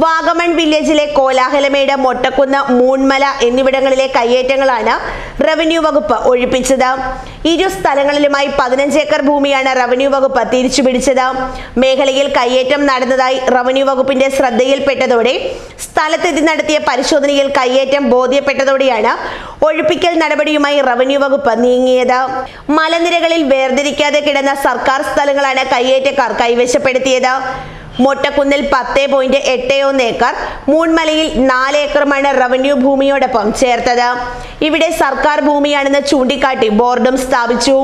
വാഗമൺ വില്ലേജിലെ കോലാഹലമേട് മൊട്ടക്കുന്ന് മൂൺമല എന്നിവിടങ്ങളിലെ കയ്യേറ്റങ്ങളാണ് റവന്യൂ വകുപ്പ് ഒഴിപ്പിച്ചത്. ഇരു സ്ഥലങ്ങളിലുമായി പതിനഞ്ച് ഏക്കർ ഭൂമിയാണ് റവന്യൂ വകുപ്പ് തിരിച്ചുപിടിച്ചത്. മേഖലയിൽ കയ്യേറ്റം നടന്നതായി റവന്യൂ വകുപ്പിന്റെ ശ്രദ്ധയിൽപ്പെട്ടതോടെ സ്ഥലത്തെത്തി നടത്തിയ പരിശോധനയിൽ കയ്യേറ്റം ബോധ്യപ്പെട്ടതോടെയാണ് ഒഴിപ്പിക്കൽ നടപടിയുമായി റവന്യൂ വകുപ്പ് നീങ്ങിയത്. മലനിരകളിൽ വേർതിരിക്കാതെ കിടന്ന സർക്കാർ സ്ഥലങ്ങളാണ് കയ്യേറ്റക്കാർ കൈവശപ്പെടുത്തിയത്. മൊട്ടക്കുന്നിൽ പത്ത് പോയിന്റ് എട്ട് ഒന്ന് ഏക്കർ മൂൺമലയിൽ നാല് ഏക്കറുമാണ് റവന്യൂ ഭൂമിയോടൊപ്പം ചേർത്തത്. ഇവിടെ സർക്കാർ ഭൂമിയാണെന്ന് ചൂണ്ടിക്കാട്ടി ബോർഡും സ്ഥാപിച്ചു.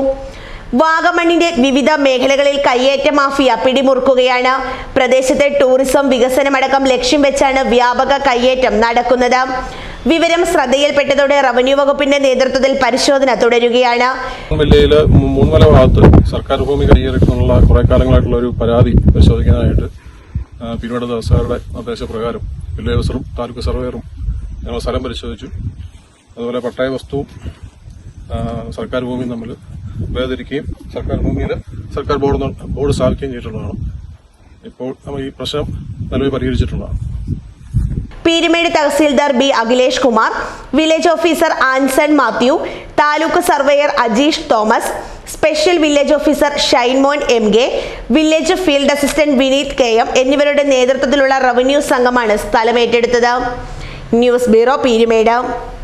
വാഗമണ്ണിന്റെ വിവിധ മേഖലകളിൽ കയ്യേറ്റ മാഫിയ പിടിമുറുക്കുകയാണ്. പ്രദേശത്തെ ടൂറിസം വികസനമടക്കം ലക്ഷ്യം വെച്ചാണ് വ്യാപക കയ്യേറ്റം നടക്കുന്നത്. വിവരം ശ്രദ്ധയിൽപ്പെട്ടതോടെ റവന്യൂ വകുപ്പിന്റെ നേതൃത്വത്തിൽ പരിശോധന തുടരുകയാണ്. ജില്ലയിൽ ഭാഗത്ത് സർക്കാർ ഭൂമി കയ്യേറിയിട്ടുള്ള കുറെ കാലങ്ങളായിട്ടുള്ള ഒരു പരാതി പരിശോധിക്കാനായിട്ട് പിന്നീട് ദിവസങ്ങളുടെ നിർദ്ദേശപ്രകാരം വില്ലേജ് ഓഫീസറും താലൂക്ക് സർവേയറും ഞങ്ങൾ സ്ഥലം പരിശോധിച്ചു. അതുപോലെ പട്ടയ വസ്തുവും സർക്കാർ ഭൂമിയും തമ്മിൽ വേർതിരിക്കുകയും സർക്കാർ ഭൂമിയിൽ സർക്കാർ ബോർഡ് ബോർഡ് സ്ഥാപിക്കുകയും ചെയ്തിട്ടുള്ളതാണ്. ഇപ്പോൾ നമ്മൾ ഈ പ്രശ്നം നിലവിൽ പരിഹരിച്ചിട്ടുള്ളതാണ്. Peermade tahsildar B Akhilesh Kumar village officer Anson Mathew taluk surveyor Ajeesh Thomas special village officer Shinemon M K village field assistant Vineeth K M എന്നിവരുടെ നേതൃത്വത്തിലുള്ള റവന്യൂ സംഘമാണ് സ്ഥലം ഏറ്റെടുത്തത് ന്യൂസ് ബ്യൂറോ പീരുമേട്.